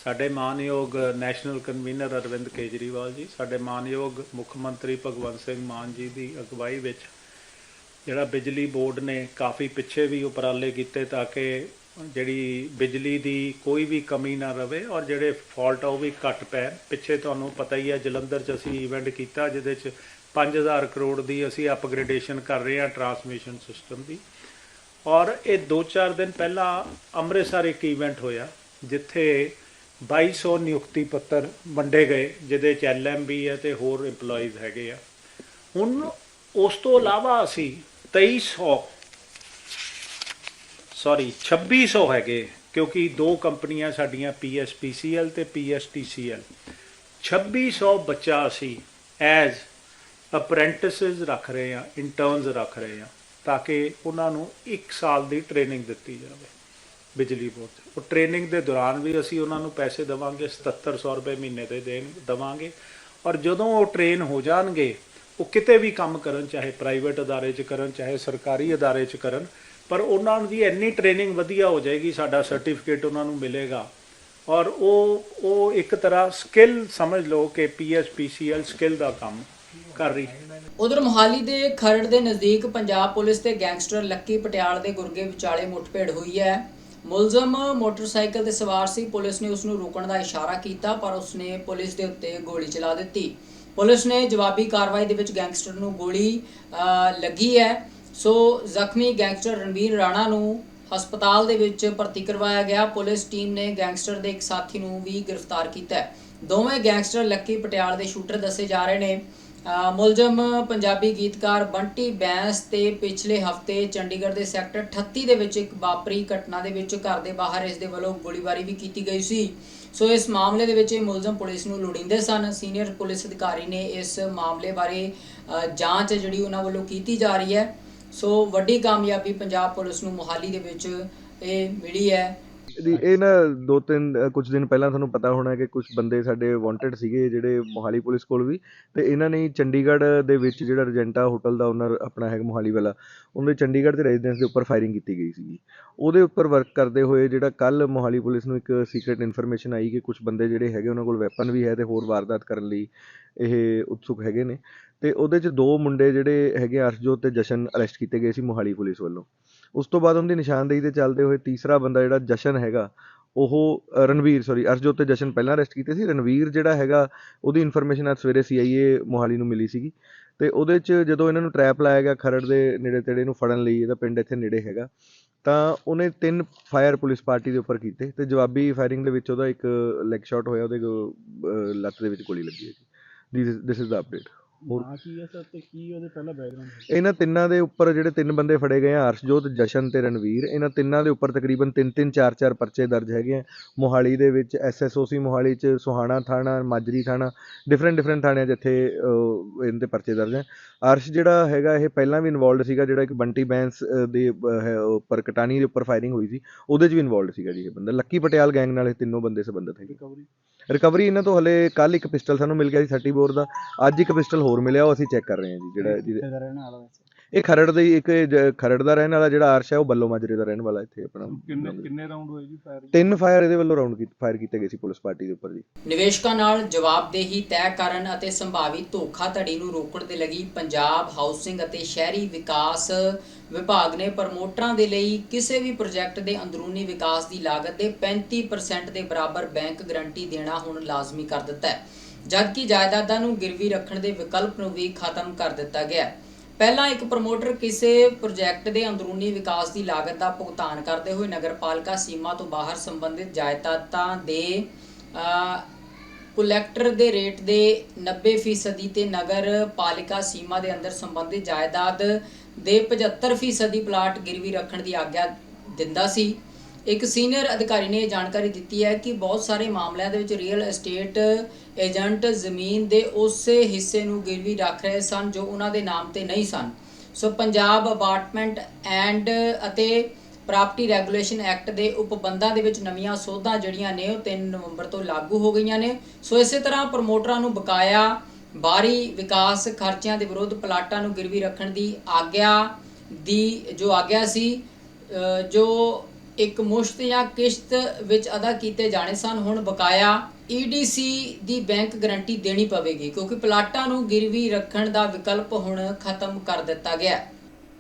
ਸਾਡੇ ਮਾਨਯੋਗ ਨੈਸ਼ਨਲ ਕਨਵੀਨਰ ਅਰਵਿੰਦ ਕੇਜਰੀਵਾਲ ਜੀ, ਸਾਡੇ ਮਾਨਯੋਗ ਮੁੱਖ ਮੰਤਰੀ ਭਗਵੰਤ ਸਿੰਘ ਮਾਨ ਜੀ ਦੀ ਅਗਵਾਈ ਵਿੱਚ ਜਿਹੜਾ ਬਿਜਲੀ ਬੋਰਡ ਨੇ ਕਾਫੀ ਪਿੱਛੇ ਵੀ ਉਪਰਾਲੇ ਕੀਤੇ ਤਾਂ ਕਿ ਜਿਹੜੀ ਬਿਜਲੀ ਦੀ ਕੋਈ ਵੀ ਕਮੀ ਨਾ ਰਵੇ ਔਰ ਜਿਹੜੇ ਫਾਲਟ ਆ ਉਹ ਵੀ ਘੱਟ ਪੈਣ। ਪਿੱਛੇ ਤੁਹਾਨੂੰ ਪਤਾ ਹੀ ਹੈ ਜਲੰਧਰ 'ਚ ਅਸੀਂ ਇਵੈਂਟ ਕੀਤਾ, ਜਿਹਦੇ 'ਚ 5000 ਕਰੋੜ ਦੀ ਅਸੀਂ ਅਪਗ੍ਰੇਡੇਸ਼ਨ ਕਰ ਰਹੇ ਹਾਂ ਟਰਾਂਸਮਿਸ਼ਨ ਸਿਸਟਮ ਦੀ। ਔਰ ਇਹ 2-4 ਦਿਨ ਪਹਿਲਾਂ ਅੰਮ੍ਰਿਤਸਰ ਇੱਕ ਇਵੈਂਟ ਹੋਇਆ, ਜਿੱਥੇ 2200 ਨਿਯੁਕਤੀ ਪੱਤਰ ਵੰਡੇ ਗਏ, ਜਿਹਦੇ ਚ ਐਲਐਮਬੀ ਹੈ ਤੇ ਹੋਰ EMPLOYEES ਹੈਗੇ ਆ। ਹੁਣ ਉਸ ਤੋਂ ਇਲਾਵਾ ਅਸੀਂ 2300 ਸੌਰੀ 2600 ਹੈਗੇ, ਕਿਉਂਕਿ ਦੋ ਕੰਪਨੀਆਂ ਸਾਡੀਆਂ PSPCL ਤੇ PSTCL 2600 ਬੱਚਾ ਅਸੀਂ ਐਜ਼ ਅਪ੍ਰੈਂਟਿਸਸ ਰੱਖ ਰਹੇ ਹਾਂ ਇੰਟਰਨਸ ਰੱਖ ਰਹੇ ਹਾਂ, ਤਾਂ ਕਿ ਉਹਨਾਂ ਨੂੰ 1 ਸਾਲ ਦੀ ਟ੍ਰੇਨਿੰਗ ਦਿੱਤੀ ਜਾਵੇ ਬਿਜਲੀ ਬੋਰਡ 'ਚ। ਉਹ ਟ੍ਰੇਨਿੰਗ ਦੇ ਦੌਰਾਨ ਵੀ ਅਸੀਂ ਉਹਨਾਂ ਨੂੰ ਪੈਸੇ ਦੇਵਾਂਗੇ 7700 ਰੁਪਏ ਮਹੀਨੇ ਦੇ ਦੇਣ, ਦੇਵਾਂਗੇ ਔਰ ਜਦੋਂ ਉਹ ਟ੍ਰੇਨ ਹੋ ਜਾਣਗੇ, ਉਹ ਕਿਤੇ ਵੀ ਕੰਮ ਕਰਨ, ਚਾਹੇ ਪ੍ਰਾਈਵੇਟ ਅਦਾਰੇ 'ਚ ਕਰਨ, ਚਾਹੇ ਸਰਕਾਰੀ ਅਦਾਰੇ 'ਚ ਕਰਨ ਪਰ ਉਹਨਾਂ ਦੀ ਇੰਨੀ ਟ੍ਰੇਨਿੰਗ ਵਧੀਆ ਹੋ ਜਾਏਗੀ, ਸਾਡਾ ਸਰਟੀਫਿਕੇਟ ਉਹਨਾਂ ਨੂੰ ਮਿਲੇਗਾ। ਔਰ ਉਹ ਉਹ ਇੱਕ ਤਰ੍ਹਾਂ ਸਕਿੱਲ ਸਮਝ ਲਓ ਕਿ ਪੀਐਸਪੀਸੀਐਲ ਸਕਿੱਲ ਦਾ ਕੰਮ ਕਰ ਰਹੀ ਹੈ। ਉਧਰ ਮੋਹਾਲੀ ਦੇ ਖਰੜ ਦੇ ਨਜ਼ਦੀਕ ਪੰਜਾਬ ਪੁਲਿਸ ਤੇ ਗੈਂਗਸਟਰ ਲੱਕੀ ਪਟਿਆਲ ਦੇ ਗੁਰਗੇ ਵਿਚਾਲੇ ਮੁੱਠਭੇੜ ਹੋਈ ਹੈ। ਮੁਲਜ਼ਮ ਮੋਟਰਸਾਈਕਲ ਤੇ ਸਵਾਰ ਸੀ, ਪੁਲਿਸ ਨੇ ਉਸ ਨੂੰ ਰੋਕਣ ਦਾ ਇਸ਼ਾਰਾ ਕੀਤਾ, ਪਰ ਉਸਨੇ ਪੁਲਿਸ ਦੇ ਉੱਤੇ ਗੋਲੀ ਚਲਾ ਦਿੱਤੀ। ਪੁਲਿਸ ਨੇ ਜਵਾਬੀ ਕਾਰਵਾਈ ਦੇ ਵਿੱਚ ਗੈਂਗਸਟਰ ਨੂੰ ਗੋਲੀ ਲੱਗੀ ਹੈ। ਸੋ ਜ਼ਖਮੀ ਗੈਂਗਸਟਰ ਰਣਵੀਰ ਰਾਣਾ ਨੂੰ ਹਸਪਤਾਲ ਦੇ ਵਿੱਚ ਭਰਤੀ ਕਰਵਾਇਆ ਗਿਆ। ਪੁਲਿਸ ਟੀਮ ਨੇ ਗੈਂਗਸਟਰ ਦੇ ਇੱਕ ਸਾਥੀ ਨੂੰ ਵੀ ਗ੍ਰਿਫਤਾਰ ਕੀਤਾ ਹੈ। ਦੋਵੇਂ ਗੈਂਗਸਟਰ ਲੱਕੀ ਪਟਿਆਲ ਦੇ ਸ਼ੂਟਰ ਦੱਸੇ ਜਾ ਰਹੇ ਨੇ। ਮੁਲਜ਼ਮ ਪੰਜਾਬੀ ਗੀਤਕਾਰ ਬੰਟੀ ਬੈਂਸ ਤੇ ਪਿਛਲੇ ਹਫ਼ਤੇ ਚੰਡੀਗੜ੍ਹ ਦੇ ਸੈਕਟਰ 38 ਦੇ ਵਿੱਚ ਇੱਕ ਵਾਪਰੀ ਘਟਨਾ ਦੇ ਵਿੱਚ ਘਰ ਦੇ ਬਾਹਰ ਇਸ ਦੇ ਵੱਲੋਂ ਗੋਲੀਬਾਰੀ ਵੀ ਕੀਤੀ ਗਈ ਸੀ। ਸੋ ਇਸ ਮਾਮਲੇ ਦੇ ਵਿੱਚ ਇਹ ਮੁਲਜ਼ਮ ਪੁਲਿਸ ਨੂੰ ਲੋੜੀਂਦੇ ਸਨ। ਸੀਨੀਅਰ ਪੁਲਿਸ ਅਧਿਕਾਰੀ ਨੇ ਇਸ ਮਾਮਲੇ ਬਾਰੇ ਜਾਂਚ ਜਿਹੜੀ ਉਹਨਾਂ ਵੱਲੋਂ ਕੀਤੀ ਜਾ ਰਹੀ ਹੈ। ਸੋ ਵੱਡੀ ਕਾਮਯਾਬੀ ਪੰਜਾਬ ਪੁਲਿਸ ਨੂੰ ਮੁਹਾਲੀ ਦੇ ਵਿੱਚ ਇਹ ਮਿਲੀ ਹੈ। ਦੀ ਇਹ ਨਾ ਦੋ ਤਿੰਨ ਕੁਝ ਦਿਨ ਪਹਿਲਾਂ ਤੁਹਾਨੂੰ ਪਤਾ ਹੋਣਾ ਕਿ ਕੁਝ ਬੰਦੇ ਸਾਡੇ ਵਾਂਟਡ ਸੀਗੇ ਜਿਹੜੇ ਮੋਹਾਲੀ ਪੁਲਿਸ ਕੋਲ ਵੀ ਤੇ ਇਹਨਾਂ ਨੇ ਚੰਡੀਗੜ੍ਹ ਦੇ ਵਿੱਚ ਜਿਹੜਾ ਰਜੈਂਟਾ ਹੋਟਲ ਦਾ ਓਨਰ ਆਪਣਾ ਹੈਗਾ ਮੋਹਾਲੀ ਵਾਲਾ ਉਹਦੇ ਚੰਡੀਗੜ੍ਹ ਦੇ ਰੈਜ਼ੀਡੈਂਸ ਦੇ ਉੱਪਰ ਫਾਇਰਿੰਗ ਕੀਤੀ ਗਈ ਸੀਗੀ। ਉਹਦੇ ਉੱਪਰ ਵਰਕ ਕਰਦੇ ਹੋਏ ਜਿਹੜਾ ਕੱਲ ਮੋਹਾਲੀ ਪੁਲਿਸ ਨੂੰ ਇੱਕ ਸੀਕ੍ਰੀਟ ਇਨਫੋਰਮੇਸ਼ਨ ਆਈ ਕਿ ਕੁਝ ਬੰਦੇ ਜਿਹੜੇ ਹੈਗੇ ਉਹਨਾਂ ਕੋਲ ਵੈਪਨ ਵੀ ਹੈ ਤੇ ਹੋਰ ਵਾਰਦਾਤ ਕਰਨ ਲਈ ਇਹ ਉਤਸੁਕ ਹੈਗੇ ਨੇ। ਅਤੇ ਉਹਦੇ 'ਚ ਦੋ ਮੁੰਡੇ ਜਿਹੜੇ ਹੈਗੇ ਅਰਸ਼ਜੋਤ ਅਤੇ ਜਸ਼ਨ ਅਰੈਸਟ ਕੀਤੇ ਗਏ ਸੀ ਮੋਹਾਲੀ ਪੁਲਿਸ ਵੱਲੋਂ। ਉਸ ਤੋਂ ਬਾਅਦ ਉਹਦੀ ਨਿਸ਼ਾਨਦੇਹੀ ਤੇ ਚੱਲਦੇ ਹੋਏ ਤੀਸਰਾ ਬੰਦਾ ਜਿਹੜਾ ਜਸ਼ਨ ਹੈਗਾ, ਉਹ ਰਣਵੀਰ ਸੋਰੀ ਅਰਸ਼ਜੋਤ ਅਤੇ ਜਸ਼ਨ ਪਹਿਲਾਂ ਅਰੈਸਟ ਕੀਤੇ ਸੀ। ਰਣਵੀਰ ਜਿਹੜਾ ਹੈਗਾ, ਉਹਦੀ ਇਨਫੋਰਮੇਸ਼ਨ ਅੱਜ ਸਵੇਰੇ ਸੀ ਆਈ ਏ ਮੋਹਾਲੀ ਨੂੰ ਮਿਲੀ ਸੀਗੀ। ਅਤੇ ਉਹਦੇ 'ਚ ਜਦੋਂ ਇਹਨਾਂ ਨੂੰ ਟਰੈਪ ਲਾਇਆ ਗਿਆ ਖਰੜ ਦੇ ਨੇੜੇ ਤੇੜੇ ਨੂੰ ਫੜਨ ਲਈ, ਇਹਦਾ ਪਿੰਡ ਇੱਥੇ ਨੇੜੇ ਹੈਗਾ, ਤਾਂ ਉਹਨੇ ਤਿੰਨ ਫਾਇਰ ਪੁਲਿਸ ਪਾਰਟੀ ਦੇ ਉੱਪਰ ਕੀਤੇ ਤੇ ਜਵਾਬੀ ਫਾਇਰਿੰਗ ਦੇ ਵਿੱਚ ਉਹਦਾ ਇੱਕ ਲੈਗ ਸ਼ਾਟ ਹੋਇਆ, ਉਹਦੇ ਲੱਤ ਦੇ ਵਿੱਚ ਗੋਲੀ ਲੱਗੀ ਹੈ ਜੀ ਦਿਸ ਇਜ਼ ਦਾ ਅਪਡੇਟ ਹਾਂ ਕੀ ਹੈ ਸਰ ਤੇ ਕੀ ਉਹਦੇ ਪਹਿਲਾ ਬੈਕਗ੍ਰਾਉਂਡ ਇਹਨਾਂ ਤਿੰਨਾਂ ਦੇ ਉੱਪਰ ਜਿਹੜੇ ਤਿੰਨ ਬੰਦੇ ਫੜੇ ਗਏ ਆ ਅਰਸ਼ਜੋਤ ਜਸ਼ਨ ਤੇ ਰਣਵੀਰ ਇਹਨਾਂ ਤਿੰਨਾਂ ਦੇ ਉੱਪਰ ਤਕਰੀਬਨ 3-3 4-4 ਪਰਚੇ ਦਰਜ ਹੈਗੇ ਆ। ਮੋਹਾਲੀ ਦੇ ਵਿੱਚ ਐਸਐਸਓਸੀ ਮੋਹਾਲੀ ਚ ਸੁਹਾਣਾ ਥਾਣਾ ਮਾਜਰੀ ਥਾਣਾ ਡਿਫਰੈਂਟ ਡਿਫਰੈਂਟ ਥਾਣਿਆਂ ਜਿੱਥੇ ਇਹਨਾਂ ਤੇ ਪਰਚੇ ਦਰਜ ਹੈ ਅਰਸ਼ ਜਿਹੜਾ ਹੈਗਾ ਇਹ ਪਹਿਲਾਂ ਵੀ ਇਨਵੋਲਡ ਸੀਗਾ ਜਿਹੜਾ ਇੱਕ ਬੰਟੀ ਬੈਂਸ ਦੇ ਉੱਪਰ ਕਟਾਣੀ ਦੇ ਉੱਪਰ ਫਾਇਰਿੰਗ ਹੋਈ ਸੀ ਉਹਦੇ 'ਚ ਵੀ ਇਨਵੋਲਡ ਸੀਗਾ ਜੀ ਇਹ ਬੰਦਾ। ਲੱਕੀ ਪਟਿਆਲ ਗੈਂਗ ਨਾਲ ਇਹ ਤਿੰਨੋਂ ਬੰਦੇ ਸੰਬੰਧਿਤ ਹੈਗੇ। ਰਿਕਵਰੀ ਰਿਕਵਰੀ ਇਹਨਾਂ ਤੋਂ ਹਲੇ ਕੱਲ ਇੱਕ ਪਿਸਟਲ ਸਾਨੂੰ ਮਿਲ ਗਿਆ ਸੀ 30 ਬੋਰ ਦਾ। ਅੱਜ ਇੱਕ ਪਿਸਟਲ ਹੋਰ ਮਿਲਿਆ ਉਹ ਅਸੀਂ ਚੈੱਕ ਕਰ ਰਹੇ ਹਾਂ ਜੀ ਜਿਹੜਾ ਜਿਹਦੇ ਇਹ ਖਰੜ ਦੇ ਇੱਕ ਖਰੜ ਦਾ ਰਹਿਣ ਵਾਲਾ ਜਿਹੜਾ ਅਰਸ਼ ਹੈ ਉਹ ਬੱਲੋ ਮਾਜਰੇ ਦਾ ਰਹਿਣ ਵਾਲਾ ਇੱਥੇ ਆਪਣਾ। ਕਿੰਨੇ ਕਿੰਨੇ ਰਾਉਂਡ ਹੋਏ ਜੀ ਫਾਇਰ ਤਿੰਨ ਫਾਇਰ ਇਹਦੇ ਵੱਲੋਂ ਰਾਉਂਡ ਫਾਇਰ ਕੀਤੇ ਗਏ ਸੀ ਪੁਲਿਸ ਪਾਰਟੀ ਦੇ ਉੱਪਰ ਜੀ। ਨਿਵੇਸ਼ਕਾਂ ਨਾਲ ਜਵਾਬਦੇਹੀ ਤੈਅ ਕਰਨ ਅਤੇ ਸੰਭਾਵੀ ਧੋਖਾਧੜੀ ਨੂੰ ਰੋਕਣ ਦੇ ਲਈ ਪੰਜਾਬ ਹਾਊਸਿੰਗ ਅਤੇ ਸ਼ਹਿਰੀ ਵਿਕਾਸ ਵਿਭਾਗ ਨੇ ਪ੍ਰਮੋਟਰਾਂ ਦੇ ਲਈ ਕਿਸੇ ਵੀ ਪ੍ਰੋਜੈਕਟ ਦੇ ਅੰਦਰੂਨੀ ਵਿਕਾਸ ਦੀ ਲਾਗਤ ਦੇ 35% ਦੇ ਬਰਾਬਰ ਬੈਂਕ ਗਾਰੰਟੀ ਦੇਣਾ ਹੁਣ ਲਾਜ਼ਮੀ ਕਰ ਦਿੱਤਾ ਹੈ। ਜਦਕਿ ਜਾਇਦਾਦਾਂ ਨੂੰ ਗਿਰਵੀ ਰੱਖਣ ਦੇ ਵਿਕਲਪ ਨੂੰ ਵੀ ਖਤਮ ਕਰ ਦਿੱਤਾ ਗਿਆ ਹੈ। ਪਹਿਲਾਂ ਇੱਕ ਪ੍ਰਮੋਟਰ ਕਿਸੇ ਪ੍ਰੋਜੈਕਟ ਦੇ ਅੰਦਰੂਨੀ ਵਿਕਾਸ ਦੀ ਲਾਗਤ ਦਾ ਭੁਗਤਾਨ ਕਰਦੇ ਹੋਏ ਨਗਰਪਾਲਿਕਾ ਸੀਮਾ ਤੋਂ ਬਾਹਰ ਸੰਬੰਧਿਤ ਜਾਇਦਾਦਾਂ ਦੇ ਕੁਲੈਕਟਰ ਦੇ ਰੇਟ ਦੇ 90% ਤੇ ਨਗਰ ਪਾਲਿਕਾ ਸੀਮਾ ਦੇ ਅੰਦਰ ਸੰਬੰਧਿਤ ਜਾਇਦਾਦ ਦੇ 75% ਪਲਾਟ ਗਿਰਵੀ ਰੱਖਣ ਦੀ ਆਗਿਆ ਦਿੰਦਾ ਸੀ। ਇੱਕ ਸੀਨੀਅਰ ਅਧਿਕਾਰੀ ਨੇ ਇਹ ਜਾਣਕਾਰੀ ਦਿੱਤੀ ਹੈ ਕਿ ਬਹੁਤ ਸਾਰੇ ਮਾਮਲਿਆਂ ਦੇ ਵਿੱਚ ਰੀਅਲ ਐਸਟੇਟ ਏਜੰਟ ਜ਼ਮੀਨ ਦੇ ਉਸੇ ਹਿੱਸੇ ਨੂੰ ਗਿਰਵੀ ਰੱਖ ਰਹੇ ਸਨ ਜੋ ਉਹਨਾਂ ਦੇ ਨਾਮ ਤੇ ਨਹੀਂ ਸਨ। ਸੋ ਪੰਜਾਬ ਅਪਾਰਟਮੈਂਟ ਐਂਡ ਅਤੇ ਪ੍ਰਾਪਰਟੀ ਰੈਗੂਲੇਸ਼ਨ ਐਕਟ ਦੇ ਉਪਬੰਧਾਂ ਦੇ ਵਿੱਚ ਨਵੀਆਂ ਸੋਧਾਂ ਜਿਹੜੀਆਂ ਨੇ ਉਹ 3 ਨਵੰਬਰ ਤੋਂ ਲਾਗੂ ਹੋ ਗਈਆਂ ਨੇ। ਸੋ ਇਸੇ ਤਰ੍ਹਾਂ ਪ੍ਰਮੋਟਰਾਂ ਨੂੰ ਬਕਾਇਆ ਬਾਹਰੀ ਵਿਕਾਸ ਖਰਚਿਆਂ ਦੇ ਵਿਰੁੱਧ ਪਲਾਟਾਂ ਨੂੰ ਗਿਰਵੀ ਰੱਖਣ ਦੀ ਆਗਿਆ ਦੀ ਜੋ ਆਗਿਆ ਸੀ ਜੋ ਇੱਕ ਮੁਸ਼ਤ ਜਾਂ ਕਿਸ਼ਤ ਵਿੱਚ ਅਦਾ ਕੀਤੇ ਜਾਣੇ ਸਨ। ਹੁਣ ਬਕਾਇਆ EDC ਦੀ ਬੈਂਕ ਗਾਰੰਟੀ ਦੇਣੀ ਪਵੇਗੀ, ਕਿਉਂਕਿ ਪਲਾਟਾਂ ਨੂੰ ਗਿਰਵੀ ਰੱਖਣ ਦਾ ਵਿਕਲਪ ਹੁਣ ਖਤਮ ਕਰ ਦਿੱਤਾ ਗਿਆ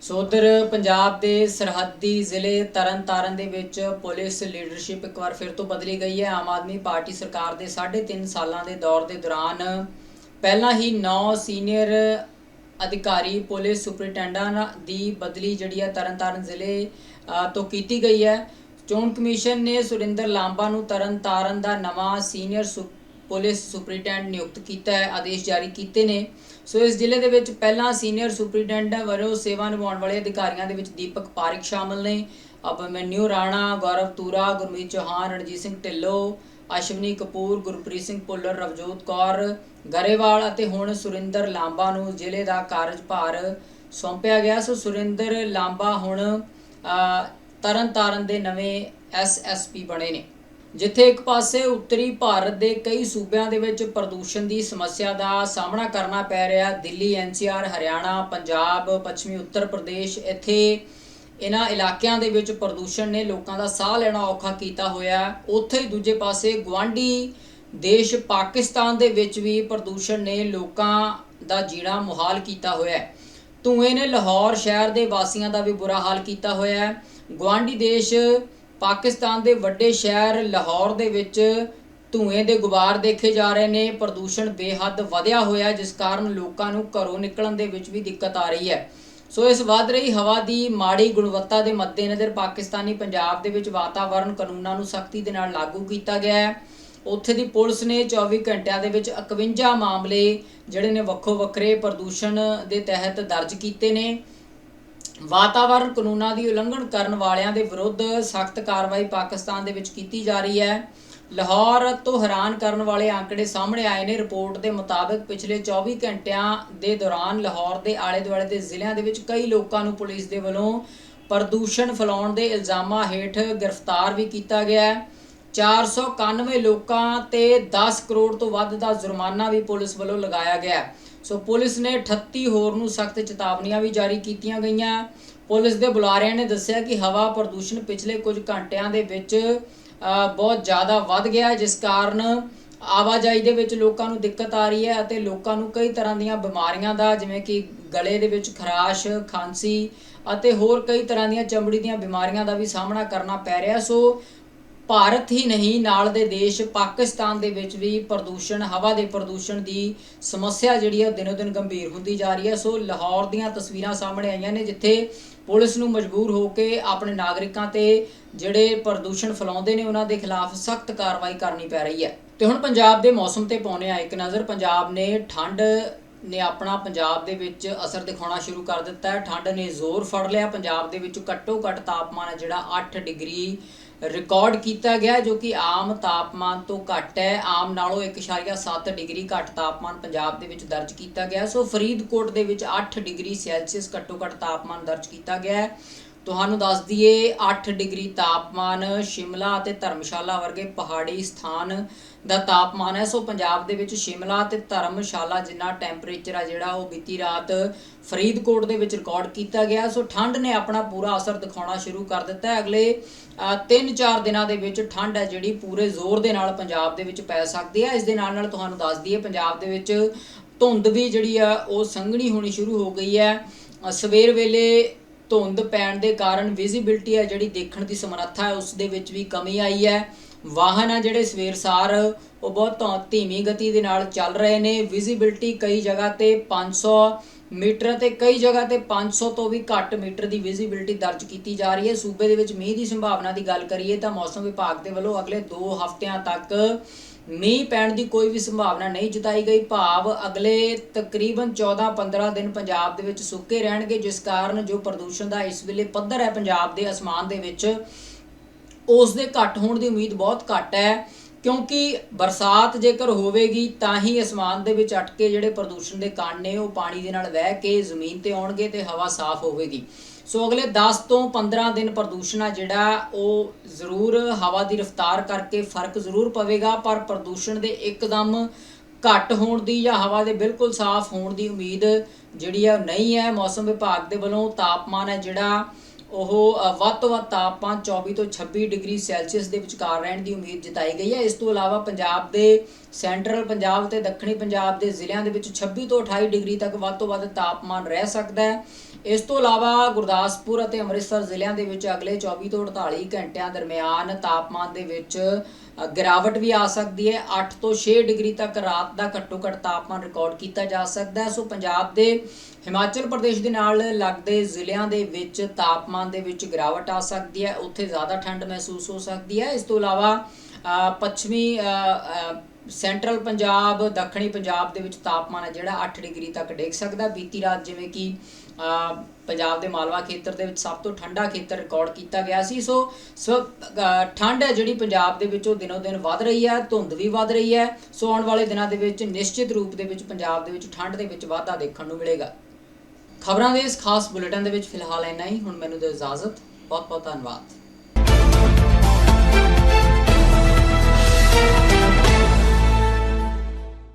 ਸੋ ਉੱਧਰ ਪੰਜਾਬ ਦੇ ਸਰਹੱਦੀ ਜ਼ਿਲ੍ਹੇ ਤਰਨਤਾਰਨ ਦੇ ਵਿੱਚ ਪੁਲਿਸ ਲੀਡਰਸ਼ਿਪ ਇੱਕ ਵਾਰ ਫਿਰ ਤੋਂ ਬਦਲੀ ਗਈ ਹੈ। ਆਮ ਆਦਮੀ ਪਾਰਟੀ ਸਰਕਾਰ ਦੇ 3.5 ਸਾਲਾਂ ਦੇ ਦੌਰ ਦੇ ਦੌਰਾਨ ਪਹਿਲਾਂ ਹੀ 9 ਸੀਨੀਅਰ ਅਧਿਕਾਰੀ, ਪੁਲਿਸ ਸੁਪਰਡੈਂਟਾਂ ਦੀ ਬਦਲੀ ਜਿਹੜੀ ਹੈ ਤਰਨਤਾਰਨ ਜ਼ਿਲ੍ਹੇ ਤੋਂ ਕੀਤੀ ਗਈ ਹੈ। ਚੋਣ ਕਮਿਸ਼ਨ ਨੇ ਸੁਰਿੰਦਰ ਲਾਂਬਾ ਨੂੰ ਤਰਨਤਾਰਨ ਦਾ ਨਵਾਂ ਸੀਨੀਅਰ ਸੁ- ਪੁਲਿਸ ਸੁਪਰਡੈਂਟ ਨਿਯੁਕਤ ਕੀਤਾ ਹੈ, ਆਦੇਸ਼ ਜਾਰੀ ਕੀਤੇ ਨੇ। ਸੋ ਇਸ ਜ਼ਿਲ੍ਹੇ ਦੇ ਵਿੱਚ ਪਹਿਲਾਂ ਸੀਨੀਅਰ ਸੁਪਰਡੈਂਟ ਵੱਲੋਂ ਸੇਵਾ ਨਿਭਾਉਣ ਵਾਲੇ ਅਧਿਕਾਰੀਆਂ ਦੇ ਵਿੱਚ ਦੀਪਕ ਪਾਰਿਕ ਸ਼ਾਮਲ ਨੇ। ਅਭਮਨਿਊ ਰਾਣਾ, ਗੌਰਵ ਤੂਰਾ, ਗੁਰਮੀਤ ਚੌਹਾਨ, ਰਣਜੀਤ ਸਿੰਘ ਢਿੱਲੋਂ, ਅਸ਼ਵਨੀ ਕਪੂਰ, ਗੁਰਪ੍ਰੀਤ ਸਿੰਘ ਭੁੱਲਰ, ਰਵਜੋਤ ਕੌਰ ਗਰੇਵਾਲ ਅਤੇ ਹੁਣ ਸੁਰਿੰਦਰ ਲਾਂਬਾ ਨੂੰ ਜ਼ਿਲ੍ਹੇ ਦਾ ਕਾਰਜਭਾਰ ਸੌਂਪਿਆ ਗਿਆ। ਸੋ ਸੁਰਿੰਦਰ ਲਾਂਬਾ ਹੁਣ ਤਰਨਤਾਰਨ ਦੇ ਨਵੇਂ ਐਸਐਸਪੀ ਬਣੇ ਨੇ, ਜਿੱਥੇ ਇੱਕ ਪਾਸੇ ਉੱਤਰੀ ਭਾਰਤ ਦੇ ਕਈ ਸੂਬਿਆਂ ਦੇ ਵਿੱਚ ਪ੍ਰਦੂਸ਼ਣ ਦੀ ਸਮੱਸਿਆ ਦਾ ਸਾਹਮਣਾ ਕਰਨਾ ਪੈ ਰਿਹਾ। ਦਿੱਲੀ ਐਨਸੀਆਰ ਹਰਿਆਣਾ, ਪੰਜਾਬ, ਪੱਛਮੀ ਉੱਤਰ ਪ੍ਰਦੇਸ਼, ਇੱਥੇ ਇਹਨਾਂ ਇਲਾਕਿਆਂ ਦੇ ਵਿੱਚ ਪ੍ਰਦੂਸ਼ਣ ਨੇ ਲੋਕਾਂ ਦਾ ਸਾਹ ਲੈਣਾ ਔਖਾ ਕੀਤਾ ਹੋਇਆ। ਉੱਥੇ ਹੀ ਦੂਜੇ ਪਾਸੇ ਗਵਾਂਢੀ ਦੇਸ਼ ਪਾਕਿਸਤਾਨ ਦੇ ਵਿੱਚ ਵੀ ਪ੍ਰਦੂਸ਼ਣ ਨੇ ਲੋਕਾਂ ਦਾ ਜੀਣਾ ਮੁਹਾਲ ਕੀਤਾ ਹੋਇਆ ਹੈ। ਧੂਏ ਨੇ ਲਾਹੌਰ ਸ਼ਹਿਰ ਦੇ ਵਾਸੀਆਂ ਦਾ ਵੀ ਬੁਰਾ ਹਾਲ ਕੀਤਾ ਹੋਇਆ ਹੈ। ਗਵਾਂਢੀ ਦੇਸ਼ ਪਾਕਿਸਤਾਨ ਦੇ ਵੱਡੇ ਸ਼ਹਿਰ ਲਾਹੌਰ ਦੇ ਵਿੱਚ ਧੂਏ ਦੇ ਗੁਬਾਰ ਦੇਖੇ ਜਾ ਰਹੇ ਨੇ। ਪ੍ਰਦੂਸ਼ਣ ਬੇਹੱਦ ਵਧਿਆ ਹੋਇਆ ਜਿਸ ਕਾਰਨ ਲੋਕਾਂ ਨੂੰ ਘਰੋਂ ਨਿਕਲਣ ਦੇ ਵਿੱਚ ਵੀ ਦਿੱਕਤ ਆ ਰਹੀ ਹੈ। ਸੋ ਇਸ ਵੱਧ ਰਹੀ ਹਵਾ ਦੀ ਮਾੜੀ ਗੁਣਵੱਤਾ ਦੇ ਮੱਦੇਨਜ਼ਰ ਪਾਕਿਸਤਾਨੀ ਪੰਜਾਬ ਦੇ ਵਿੱਚ ਵਾਤਾਵਰਣ ਕਾਨੂੰਨਾਂ ਨੂੰ ਸਖਤੀ ਦੇ ਨਾਲ ਲਾਗੂ ਕੀਤਾ ਗਿਆ ਹੈ। ਉੱਥੇ ਦੀ ਪੁਲਿਸ ਨੇ 24 ਘੰਟਿਆਂ ਦੇ ਵਿੱਚ 51 ਮਾਮਲੇ ਜਿਹੜੇ ਨੇ ਵੱਖੋ ਵੱਖਰੇ ਪ੍ਰਦੂਸ਼ਣ ਦੇ ਤਹਿਤ ਦਰਜ ਕੀਤੇ ਨੇ। ਵਾਤਾਵਰਣ ਕਾਨੂੰਨਾਂ ਦੀ ਉਲੰਘਣ ਕਰਨ ਵਾਲਿਆਂ ਦੇ ਵਿਰੁੱਧ ਸਖਤ ਕਾਰਵਾਈ ਪਾਕਿਸਤਾਨ ਦੇ ਵਿੱਚ ਕੀਤੀ ਜਾ ਰਹੀ ਹੈ। ਲਾਹੌਰ ਤੋਂ ਹੈਰਾਨ ਕਰਨ ਵਾਲੇ ਆંકੜੇ ਸਾਹਮਣੇ ਆਏ ਨੇ। ਰਿਪੋਰਟ ਦੇ ਮੁਤਾਬਕ ਪਿਛਲੇ 24 ਘੰਟਿਆਂ ਦੇ ਦੌਰਾਨ ਲਾਹੌਰ ਦੇ ਆਲੇ-ਦੁਆਲੇ ਦੇ ਜ਼ਿਲ੍ਹਿਆਂ ਦੇ ਵਿੱਚ ਕਈ ਲੋਕਾਂ ਨੂੰ ਪੁਲਿਸ ਦੇ ਵੱਲੋਂ ਪ੍ਰਦੂਸ਼ਣ ਫੈਲਾਉਣ ਦੇ ਇਲਜ਼ਾਮਾਂ ਹੇਠ ਗ੍ਰਿਫਤਾਰ ਵੀ ਕੀਤਾ ਗਿਆ ਹੈ। 491 ਲੋਕਾਂ ਤੇ 10 ਕਰੋੜ ਤੋਂ ਵੱਧ ਦਾ ਜੁਰਮਾਨਾ ਵੀ ਪੁਲਿਸ ਵੱਲੋਂ ਲਗਾਇਆ ਗਿਆ ਸੋ ਪੁਲਿਸ ਨੇ 38 ਹੋਰ ਨੂੰ ਸਖਤ ਚੇਤਾਵਨੀਆਂ ਵੀ ਜਾਰੀ ਕੀਤੀਆਂ ਗਈਆਂ। ਪੁਲਿਸ ਦੇ ਬੁਲਾਰਿਆਂ ਨੇ ਦੱਸਿਆ ਕਿ ਹਵਾ ਪ੍ਰਦੂਸ਼ਣ ਪਿਛਲੇ ਕੁਝ ਘੰਟਿਆਂ ਦੇ ਵਿੱਚ ਬਹੁਤ ਜ਼ਿਆਦਾ ਵੱਧ ਗਿਆ ਜਿਸ ਕਾਰਨ ਆਵਾਜਾਈ ਦੇ ਵਿੱਚ ਲੋਕਾਂ ਨੂੰ ਦਿੱਕਤ ਆ ਰਹੀ ਹੈ ਅਤੇ ਲੋਕਾਂ ਨੂੰ ਕਈ ਤਰ੍ਹਾਂ ਦੀਆਂ ਬਿਮਾਰੀਆਂ ਦਾ, ਜਿਵੇਂ ਕਿ ਗਲੇ ਦੇ ਵਿੱਚ ਖਰਾਸ਼, ਖਾਂਸੀ ਅਤੇ ਹੋਰ ਕਈ ਤਰ੍ਹਾਂ ਦੀਆਂ ਚਮੜੀ ਦੀਆਂ ਬਿਮਾਰੀਆਂ ਦਾ ਵੀ ਸਾਹਮਣਾ ਕਰਨਾ ਪੈ ਰਿਹਾ। ਸੋ ਭਾਰਤ ਹੀ ਨਹੀਂ, ਨਾਲ ਦੇ ਦੇਸ਼ ਪਾਕਿਸਤਾਨ ਦੇ ਵਿੱਚ ਵੀ ਪ੍ਰਦੂਸ਼ਣ, ਹਵਾ ਦੇ ਪ੍ਰਦੂਸ਼ਣ ਦੀ ਸਮੱਸਿਆ ਜਿਹੜੀ ਹੈ ਦਿਨੋ ਦਿਨ ਗੰਭੀਰ ਹੁੰਦੀ ਜਾ ਰਹੀ ਹੈ। ਸੋ ਲਾਹੌਰ ਦੀਆਂ ਤਸਵੀਰਾਂ ਸਾਹਮਣੇ ਆਈਆਂ ਨੇ, ਜਿੱਥੇ ਪੁਲਿਸ ਨੂੰ ਮਜਬੂਰ ਹੋ ਕੇ ਆਪਣੇ ਨਾਗਰਿਕਾਂ ਤੇ ਜਿਹੜੇ ਪ੍ਰਦੂਸ਼ਣ ਫੈਲਾਉਂਦੇ ਨੇ, ਉਹਨਾਂ ਦੇ ਖਿਲਾਫ ਸਖਤ ਕਾਰਵਾਈ ਕਰਨੀ ਪੈ ਰਹੀ ਹੈ। ਤੇ ਹੁਣ ਪੰਜਾਬ ਦੇ ਮੌਸਮ ਤੇ ਪਾਉਣੇ ਆ ਇੱਕ ਨਜ਼ਰ। ਪੰਜਾਬ ਨੇ ਠੰਡ ਨੇ ਆਪਣਾ ਪੰਜਾਬ ਦੇ ਵਿੱਚ ਅਸਰ ਦਿਖਾਉਣਾ ਸ਼ੁਰੂ ਕਰ ਦਿੱਤਾ ਹੈ। ਠੰਡ ਨੇ ਜ਼ੋਰ ਫੜ ਲਿਆ। ਪੰਜਾਬ ਦੇ ਵਿੱਚ ਘੱਟੋ ਘੱਟ ਤਾਪਮਾਨ ਹੈ ਜਿਹੜਾ 8 ਡਿਗਰੀ ਰਿਕਾਰਡ ਕੀਤਾ ਗਿਆ ਜੋ ਕਿ ਆਮ ਤਾਪਮਾਨ ਤੋਂ ਘੱਟ ਹੈ। ਆਮ ਨਾਲੋਂ 1.7 ਡਿਗਰੀ ਘੱਟ ਤਾਪਮਾਨ ਪੰਜਾਬ ਦੇ ਵਿੱਚ ਦਰਜ ਕੀਤਾ ਗਿਆ ਸੋ ਫਰੀਦਕੋਟ ਦੇ ਵਿੱਚ 8 ਡਿਗਰੀ ਸੈਲਸੀਅਸ ਘੱਟੋ ਘੱਟ ਤਾਪਮਾਨ ਦਰਜ ਕੀਤਾ ਗਿਆ ਹੈ। ਤੁਹਾਨੂੰ ਦੱਸ ਦਈਏ 8 ਡਿਗਰੀ ਤਾਪਮਾਨ ਸ਼ਿਮਲਾ ਅਤੇ ਧਰਮਸ਼ਾਲਾ ਵਰਗੇ ਪਹਾੜੀ ਸਥਾਨ ਦਾ ਤਾਪਮਾਨ ਹੈ। ਸੋ ਪੰਜਾਬ ਦੇ ਵਿੱਚ ਸ਼ਿਮਲਾ ਤੇ ਧਰਮਸ਼ਾਲਾ ਜਿੰਨਾ ਟੈਂਪਰੇਚਰ ਆ ਜਿਹੜਾ, ਉਹ ਬੀਤੀ ਰਾਤ ਫਰੀਦਕੋਟ ਦੇ ਵਿੱਚ ਰਿਕਾਰਡ ਕੀਤਾ ਗਿਆ। ਸੋ ਠੰਡ ਨੇ ਆਪਣਾ ਪੂਰਾ ਅਸਰ ਦਿਖਾਉਣਾ ਸ਼ੁਰੂ ਕਰ ਦਿੱਤਾ ਹੈ। ਅਗਲੇ 3-4 ਦਿਨਾਂ ਦੇ ਵਿੱਚ ਠੰਡ ਹੈ ਜਿਹੜੀ ਪੂਰੇ ਜ਼ੋਰ ਦੇ ਨਾਲ ਪੰਜਾਬ ਦੇ ਵਿੱਚ ਪੈ ਸਕਦੀ ਹੈ। ਇਸ ਦੇ ਨਾਲ ਨਾਲ ਤੁਹਾਨੂੰ ਦੱਸ ਦਈਏ, ਪੰਜਾਬ ਦੇ ਵਿੱਚ ਧੁੰਦ ਵੀ ਜਿਹੜੀ ਆ, ਉਹ ਸੰਘਣੀ ਹੋਣੀ ਸ਼ੁਰੂ ਹੋ ਗਈ ਹੈ। ਸਵੇਰ ਵੇਲੇ ਧੁੰਦ ਪੈਣ ਦੇ ਕਾਰਨ ਵਿਜ਼ਿਬਿਲਟੀ ਹੈ ਜਿਹੜੀ ਦੇਖਣ ਦੀ ਸਮਰੱਥਾ ਹੈ, ਉਸ ਦੇ ਵਿੱਚ ਵੀ ਕਮੀ ਆਈ ਹੈ। ਵਾਹਨ ਆ ਜਿਹੜੇ ਸਵੇਰ ਸਾਰ, ਉਹ ਬਹੁਤ ਧੌ- ਧੀਮੀ ਗਤੀ ਦੇ ਨਾਲ ਚੱਲ ਰਹੇ ਨੇ। ਵਿਜ਼ਿਬਿਲਟੀ ਕਈ ਜਗ੍ਹਾ ਤੇ 500 ਮੀਟਰ ਤੇ ਕਈ ਜਗ੍ਹਾ ਤੇ 500 ਤੋਂ ਵੀ ਘੱਟ ਮੀਟਰ ਦੀ ਵਿਜ਼ਿਬਿਲਟੀ ਦਰਜ ਕੀਤੀ ਜਾ ਰਹੀ ਹੈ। ਸੂਬੇ ਦੇ ਵਿੱਚ ਮੀਂਹ ਦੀ ਸੰਭਾਵਨਾ ਦੀ ਗੱਲ ਕਰੀਏ ਤਾਂ ਮੌਸਮ ਵਿਭਾਗ ਦੇ ਵੱਲੋਂ ਅਗਲੇ 2 ਹਫ਼ਤਿਆਂ ਤੱਕ ਮੀਂਹ ਪੈਣ ਦੀ ਕੋਈ ਵੀ ਸੰਭਾਵਨਾ ਨਹੀਂ ਜਤਾਈ ਗਈ। ਭਾਵ ਅਗਲੇ ਤਕਰੀਬਨ 14-15 ਦਿਨ ਪੰਜਾਬ ਦੇ ਵਿੱਚ ਸੁੱਕੇ ਰਹਿਣਗੇ, ਜਿਸ ਕਾਰਨ ਜੋ ਪ੍ਰਦੂਸ਼ਣ ਦਾ ਇਸ ਵੇਲੇ ਪੱਧਰ ਹੈ ਪੰਜਾਬ ਦੇ ਅਸਮਾਨ ਦੇ ਵਿੱਚ, ਉਸ ਦੇ ਘੱਟ ਹੋਣ ਦੀ ਉਮੀਦ ਬਹੁਤ ਘੱਟ ਹੈ। ਕਿਉਂਕਿ ਬਰਸਾਤ ਜੇਕਰ ਹੋਵੇਗੀ, ਤਾਂ ਹੀ ਅਸਮਾਨ ਦੇ ਵਿੱਚ ਅਟਕੇ ਜਿਹੜੇ ਪ੍ਰਦੂਸ਼ਣ ਦੇ ਕਣ ਨੇ, ਉਹ ਪਾਣੀ ਦੇ ਨਾਲ ਵਹਿ ਕੇ ਜ਼ਮੀਨ ਤੇ ਆਉਣਗੇ ਤੇ ਹਵਾ ਸਾਫ਼ ਹੋਵੇਗੀ। ਸੋ ਅਗਲੇ 10 ਤੋਂ 15 ਦਿਨ ਪ੍ਰਦੂਸ਼ਣ ਆ ਜਿਹੜਾ, ਉਹ ਜ਼ਰੂਰ ਹਵਾ ਦੀ ਰਫ਼ਤਾਰ ਕਰਕੇ ਫ਼ਰਕ ਜ਼ਰੂਰ ਪਵੇਗਾ, ਪਰ ਪ੍ਰਦੂਸ਼ਣ ਦੇ ਇੱਕਦਮ ਘੱਟ ਹੋਣ ਦੀ ਜਾਂ ਹਵਾ ਦੇ ਬਿਲਕੁਲ ਸਾਫ਼ ਹੋਣ ਦੀ ਉਮੀਦ ਜਿਹੜੀ ਹੈ ਉਹ ਨਹੀਂ ਹੈ। ਮੌਸਮ ਵਿਭਾਗ ਦੇ ਵੱਲੋਂ ਤਾਪਮਾਨ ਹੈ ਜਿਹੜਾ, ਉਹ ਵੱਧ ਤੋਂ ਵੱਧ ਤਾਪਮਾਨ 24 ਤੋਂ 26 ਡਿਗਰੀ ਸੈਲਸੀਅਸ ਦੇ ਵਿਚਕਾਰ ਰਹਿਣ ਦੀ ਉਮੀਦ ਜਤਾਈ ਗਈ ਹੈ। ਇਸ ਤੋਂ ਇਲਾਵਾ ਪੰਜਾਬ ਦੇ ਸੈਂਟਰਲ ਪੰਜਾਬ ਤੇ ਦੱਖਣੀ ਪੰਜਾਬ ਦੇ ਜ਼ਿਲ੍ਹਿਆਂ ਦੇ ਵਿੱਚ 26 ਤੋਂ 28 ਡਿਗਰੀ ਤੱਕ ਵੱਧ ਤੋਂ ਵੱਧ ਤਾਪਮਾਨ ਰਹਿ ਸਕਦਾ ਹੈ। ਇਸ ਤੋਂ ਇਲਾਵਾ ਗੁਰਦਾਸਪੁਰ ਅਤੇ ਅੰਮ੍ਰਿਤਸਰ ਜ਼ਿਲ੍ਹਿਆਂ ਦੇ ਵਿੱਚ ਅਗਲੇ 24 ਤੋਂ 48 ਘੰਟਿਆਂ ਦਰਮਿਆਨ ਤਾਪਮਾਨ ਦੇ ਵਿੱਚ ਗਿਰਾਵਟ ਵੀ ਆ ਸਕਦੀ ਹੈ। 8 ਤੋਂ 6 ਡਿਗਰੀ ਤੱਕ ਰਾਤ ਦਾ ਘੱਟੋ ਘੱਟ ਤਾਪਮਾਨ ਰਿਕਾਰਡ ਕੀਤਾ ਜਾ ਸਕਦਾ ਹੈ। ਸੋ ਪੰਜਾਬ ਦੇ ਹਿਮਾਚਲ ਪ੍ਰਦੇਸ਼ ਦੇ ਨਾਲ ਲੱਗਦੇ ਜ਼ਿਲ੍ਹਿਆਂ ਦੇ ਵਿੱਚ ਤਾਪਮਾਨ ਦੇ ਵਿੱਚ ਗਿਰਾਵਟ ਆ ਸਕਦੀ ਹੈ। ਉੱਥੇ ਜ਼ਿਆਦਾ ਠੰਡ ਮਹਿਸੂਸ ਹੋ ਸਕਦੀ ਹੈ। ਇਸ ਤੋਂ ਇਲਾਵਾ ਪੱਛਮੀ ਸੈਂਟਰਲ ਪੰਜਾਬ, ਦੱਖਣੀ ਪੰਜਾਬ ਦੇ ਵਿੱਚ ਤਾਪਮਾਨ ਹੈ ਜਿਹੜਾ 8 ਡਿਗਰੀ ਤੱਕ ਡੇਗ ਸਕਦਾ। ਬੀਤੀ ਰਾਤ ਜਿਵੇਂ ਕਿ ਪੰਜਾਬ ਦੇ ਮਾਲਵਾ ਖੇਤਰ ਦੇ ਵਿੱਚ ਸਭ ਤੋਂ ਠੰਡਾ ਖੇਤਰ ਰਿਕਾਰਡ ਕੀਤਾ ਗਿਆ ਸੀ। ਸੋ ਠੰਡ ਹੈ ਜਿਹੜੀ ਪੰਜਾਬ ਦੇ ਵਿੱਚ ਉਹ ਦਿਨੋ ਦਿਨ ਵੱਧ ਰਹੀ ਹੈ, ਧੁੰਦ ਵੀ ਵੱਧ ਰਹੀ ਹੈ। ਸੋ, ਆਉਣ ਵਾਲੇ ਦਿਨਾਂ ਦੇ ਵਿੱਚ ਨਿਸ਼ਚਿਤ ਰੂਪ ਦੇ ਵਿੱਚ ਪੰਜਾਬ ਦੇ ਵਿੱਚ ਠੰਡ ਦੇ ਵਿੱਚ ਵਾਧਾ ਦੇਖਣ ਨੂੰ ਮਿਲੇਗਾ। ਖਬਰਾਂ ਦੇ ਇਸ ਖਾਸ ਬੁਲੇਟਨ ਦੇ ਵਿੱਚ ਫਿਲਹਾਲ ਇੰਨਾ ਹੀ। ਹੁਣ ਮੈਨੂੰ ਦਿਓ ਇਜਾਜ਼ਤ। ਬਹੁਤ ਬਹੁਤ ਧੰਨਵਾਦ।